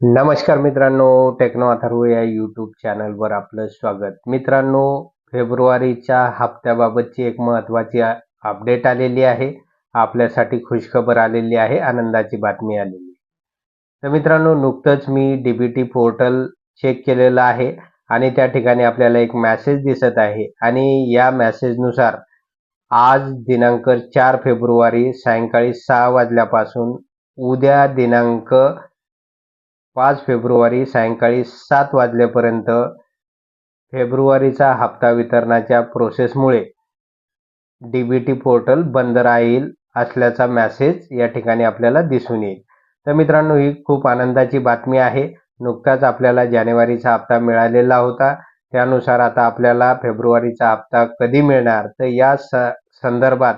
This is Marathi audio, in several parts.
नमस्कार मित्रांनो टेक्नो अथर्व या यूट्यूब चॅनलवर आपलं स्वागत. मित्रांनो फेब्रुवारीच्या हप्त्याबाबतची एक महत्त्वाची अपडेट आलेली आहे. आपल्यासाठी खुशखबर आलेली आहे आनंदाची बातमी आलेली. तर मित्रांनो नुकतंच मी D B T portal check केलेलं आहे आणि त्या ठिकाणी आपल्याला एक मॅसेज दिसत आहे आणि या मॅसेजनुसार आज दिनांक चार फेब्रुवारी सायंकाळी सहा वाजल्यापासून उद्या दिनांक पाच फेब्रुवारी सायंकाळी सात वाजल्यापर्यंत फेब्रुवारीचा हप्ता वितरणाच्या प्रोसेसमुळे डी बी टी पोर्टल बंद राहील असल्याचा मॅसेज या ठिकाणी आपल्याला दिसून येईल. तर मित्रांनो ही खूप आनंदाची बातमी आहे. नुकताच आपल्याला जानेवारीचा हप्ता मिळालेला होता. त्यानुसार आता आपल्याला फेब्रुवारीचा हप्ता कधी मिळणार? तर या स संदर्भात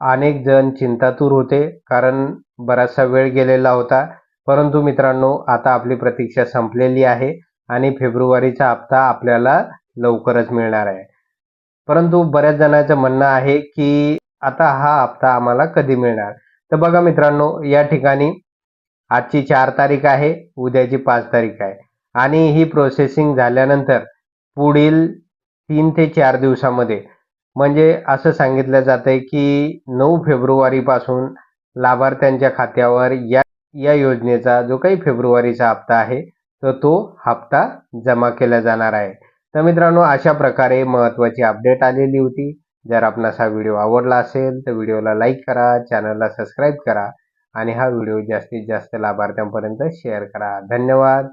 अनेक जण चिंतातूर होते कारण बराचसा वेळ गेलेला होता. परंतु मित्रांनो आता आपली प्रतीक्षा संपलेली आहे आणि फेब्रुवारीचा हप्ता आपल्याला लवकरच मिळणार आहे. परंतु बऱ्याच जणांचं म्हणणं आहे की आता हा हप्ता आम्हाला कधी मिळणार? तर बघा मित्रांनो या ठिकाणी आजची चार तारीख आहे उद्याची पाच तारीख आहे. आणि ही प्रोसेसिंग झाल्यानंतर पुढील तीन ते चार दिवसामध्ये म्हणजे असं सांगितलं जातंय की नऊ फेब्रुवारीपासून लाभार्थ्यांच्या खात्यावर या या योजनेचा जो काही फेब्रुवारीचा हप्ता आहे तर तो हप्ता जमा केला जाणार आहे. तर मित्रांनो अशा प्रकारे महत्त्वाची अपडेट आलेली होती. जर आपणास हा व्हिडिओ आवडला असेल तर व्हिडिओला लाईक करा चॅनलला सबस्क्राईब करा आणि हा व्हिडिओ जास्तीत जास्त लाभार्थ्यांपर्यंत शेअर करा. धन्यवाद.